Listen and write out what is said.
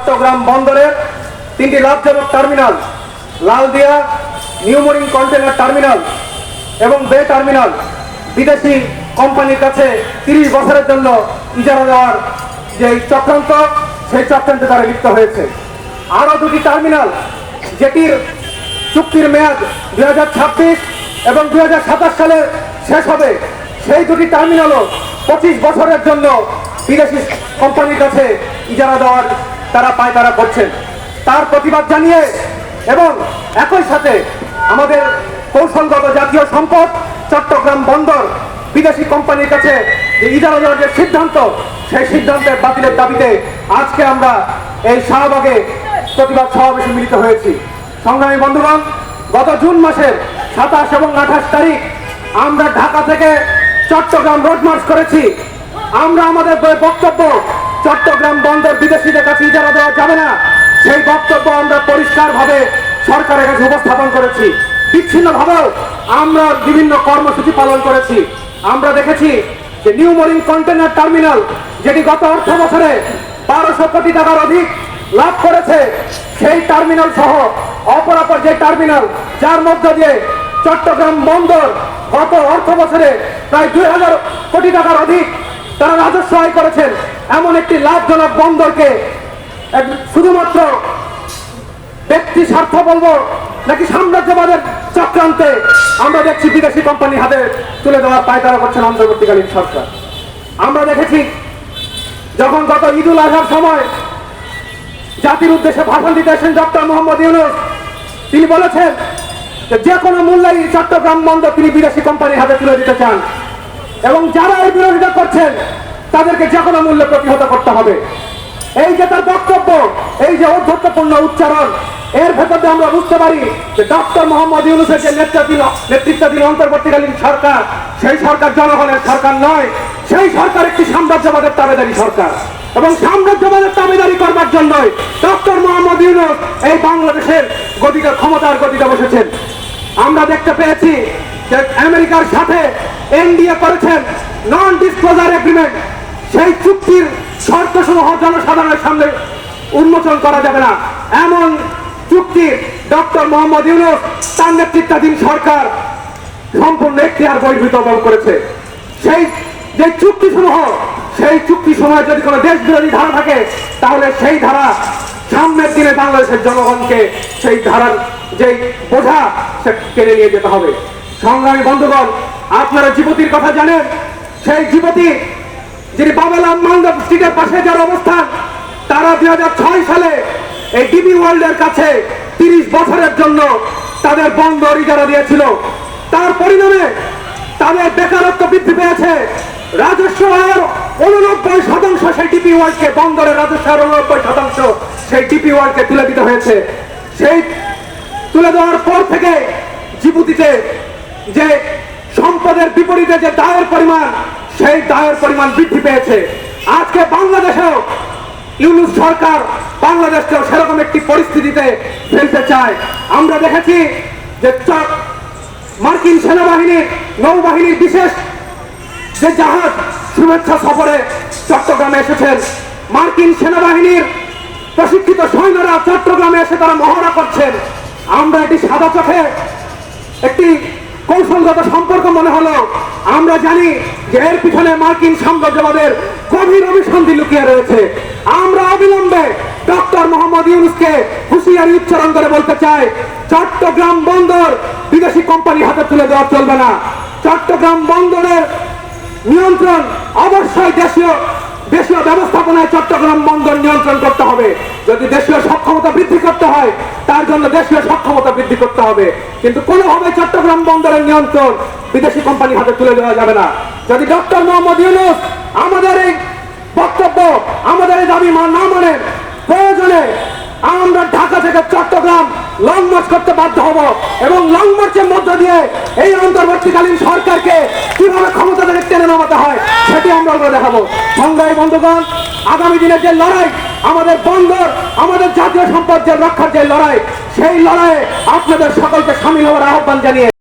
চট্টগ্রাম বন্দরের তিনটি লাভজনক terminal, Laldia New Mooring container terminal এবং বে টার্মিনাল। বিদেশি কোম্পানির কাছে তিরিশ বছরের জন্য ইজারা দেওয়ার যে চক্রান্ত, সেই চক্রান্তে তারা লিপ্ত হয়েছে। আরও দুটি টার্মিনাল, যেটির চুক্তির মেয়াদ দুই হাজার ছাব্বিশ এবং দু হাজার সাতাশ সালে শেষ হবে। সেই দুটি টার্মিনালও পঁচিশ বছরের জন্য বিদেশি কোম্পানির কাছে ইজারা দেওয়ার তারা পায়তারা করছেন। তার প্রতিবাদ জানিয়ে এবং একই সাথে আমাদের কৌশলগত জাতীয় সম্পদ, চট্টগ্রাম বন্দর বিদেশি কোম্পানির কাছে যে ইজারা দেওয়ার যে সিদ্ধান্ত, সেই সিদ্ধান্তের বাতিলের দাবিতে আজকে আমরা এই শাহবাগে প্রতিবাদ সমাবেশে মিলিত হয়েছি। সংগ্রামী বন্ধুগণ, গত জুন মাসের সাতাশ এবং আঠাশ তারিখ আমরা ঢাকা থেকে চট্টগ্রাম রোড মার্চ করেছি। আমরা আমাদের বক্তব্য চট্টগ্রাম বন্দর বিদেশিদের কাছে ইজারা দেওয়া যাবে না। সেই বক্তব্য আমরা পরিষ্কারভাবে সরকারের কাছে উপস্থাপন করেছি। বিচ্ছিন্নভাবেও আমরা বিভিন্ন কর্মসূচি পালন করেছি। আমরা দেখেছি যে নিউ মরিং কন্টেনার টার্মিনাল, যেটি গত অর্থ বছরে বারোশো কোটি টাকার অধিক লাভ করেছে, সেই টার্মিনাল সহ অপরাপর যে টার্মিনাল, যার মধ্য দিয়ে চট্টগ্রাম বন্দর গত অর্থ বছরে প্রায় দুই হাজার কোটি টাকার অধিক তারা রাজস্ব আয় করেছেন। এমন একটি লাভজনক বন্দরকে শুধুমাত্র ব্যক্তি স্বার্থ বলব নাকি সাম্রাজ্যবাদের চক্রান্তে আমরা দেখছি বিদেশি কোম্পানি হাতে তুলে দেওয়ার পায়তারা করছেন অন্তর্বর্তীকালীন সরকার। আমরা দেখেছি যখন গত ঈদুল আজহার সময় জাতির উদ্দেশ্যে ভাষণ দিতে এসেন ডক্টর মোহাম্মদ ইউনুস, তিনি বলেছেন যে কোনো মূল্যে চট্টগ্রাম বন্দর তিনি বিদেশি কোম্পানির হাতে তুলে দিতে চান। এবং যারা এই বিরোধিতা করছেন, তাদেরকে যে কোনো মূল্যে প্রতিহত করতে হবে। এই যে তার বক্তব্য, এই যে ঔদ্ধত্যপূর্ণ উচ্চারণ, এর ভেতর আমরা বুঝতে পারি যে ডক্টর মোহাম্মদ ইউনুসের যে নেতৃত্বাধীন নেতৃত্বাধীন অন্তর্বর্তীকালীন সরকার, সেই সরকার জনগণের সরকার নয়, সেই সরকার একটি সাম্রাজ্যবাদের তাবেদারি সরকার। এবং সাম্রাজ্যবাদের দাবিদারি করবার জন্যই ডক্টর মোহাম্মদ ইউনুস এই বাংলাদেশের গতিকে ক্ষমতার গতিতে বসেছেন। আমরা দেখতে পেয়েছি আমেরিকার সাথে এনডিএ করেছেন নন ডিসক্লোজার এগ্রিমেন্ট সেই চুক্তির শর্তসমূহ জনসাধারণের সামনে উন্মোচন করা যাবে না। এমন চুক্তি ডক্টর মোহাম্মদ ইউনুস তার নেতৃত্বাধীন সরকার সম্পূর্ণ এখতিয়ার বহির্ভূত করেছে। সেই যে চুক্তি সমূহ সেই চুক্তি সময় যদি কোনো দেশ বিরোধী ধারা থাকে, তাহলে সেই ধারা সামনের দিনে বাংলাদেশের জনগণকে সেই ধারার যে বোঝা, সে কেড়ে নিয়ে যেতে হবে। সংগ্রামী বন্ধুগণ, আপনারা জীবতীর কথা জানেন, সেই জীবতী যিনি বাবালাম মালদা স্ট্রিটের পাশে যার অবস্থান, তারা দুই হাজার ছয় সালে এই ডিবি ওয়ার্ল্ডের কাছে তিরিশ বছরের জন্য তাদের বন্দর ইজারা দিয়েছিল। তার পরিণামে তাদের বেকারত্ব বৃদ্ধি পেয়েছে। রাজস্ব আয়ের উননব্বই শতাংশ সেই ডিপি ওয়ার্ল্ডকে বন্দরের রাজস্ব আয়ের উননব্বই শতাংশ সেই ডিপি ওয়ার্ল্ডকে তুলে দিতে হয়েছে। সেই তুলে দেওয়ার পর থেকে জিবুতিতে যে সম্পদের বিপরীতে যে দায়ের পরিমাণ, সেই দায়ের পরিমাণ বৃদ্ধি পেয়েছে। আজকে বাংলাদেশেও ইউনুস সরকার বাংলাদেশকেও সেরকম একটি পরিস্থিতিতে ফেলতে চায়। আমরা দেখেছি যে মার্কিন সেনাবাহিনীর নৌবাহিনীর বিশেষ যে জাহাজ, শুভেচ্ছা সফরে চট্টগ্রামে এসেছেন। মার্কিন সেনাবাহিনীর প্রশিক্ষিত সৈন্যরা চট্টগ্রামে এসে তারা মহড়া করছেন। আমরা এটি সাদা চোখে একটি কৌশলগত সম্পর্ক মনে হলো। আমরা জানি যে এর পিছনে মার্কিন সাম্রাজ্যবাদের গভীর অভিসন্ধি লুকিয়ে রয়েছে। আমরা অবিলম্বে ডক্টর মোহাম্মদ ইউনুসকে হুঁশিয়ারি উচ্চারণ করে বলতে চাই, চট্টগ্রাম বন্দর বিদেশি কোম্পানি হাতে তুলে দেওয়া চলবে না। চট্টগ্রাম বন্দরের নিয়ন্ত্রণ অবশ্যই দেশীয় দেশীয় ব্যবস্থাপনায় চট্টগ্রাম বন্দর নিয়ন্ত্রণ করতে হবে। যদি দেশীয় সক্ষমতা বৃদ্ধি করতে হয়, তার জন্য দেশীয় সক্ষমতা বৃদ্ধি করতে হবে। কিন্তু কোনোভাবে চট্টগ্রাম বন্দরের নিয়ন্ত্রণ বিদেশি কোম্পানির হাতে তুলে দেওয়া যাবে না। যদি ডক্টর মোহাম্মদ ইউনুস আমাদের এই বক্তব্য, আমাদের এই দাবি না মানেন, প্রয়োজনে আমরা ঢাকা থেকে চট্টগ্রাম লং মার্চ করতে বাধ্য হব এবং লং মার্চের মধ্য দিয়ে এই অন্তর্বর্তীকালীন সরকারকে কীভাবে ক্ষমতা থেকে টেনে নামাতে হয় সেটি আমরা আমরা দেখাবো। সংগ্রামী বন্ধুগণ, আগামী দিনের যে লড়াই, আমাদের বন্দর, আমাদের জাতীয় সম্পদ যে রক্ষার যে লড়াই, সেই লড়াইয়ে আপনাদের সকলকে সামিল হওয়ার আহ্বান জানিয়ে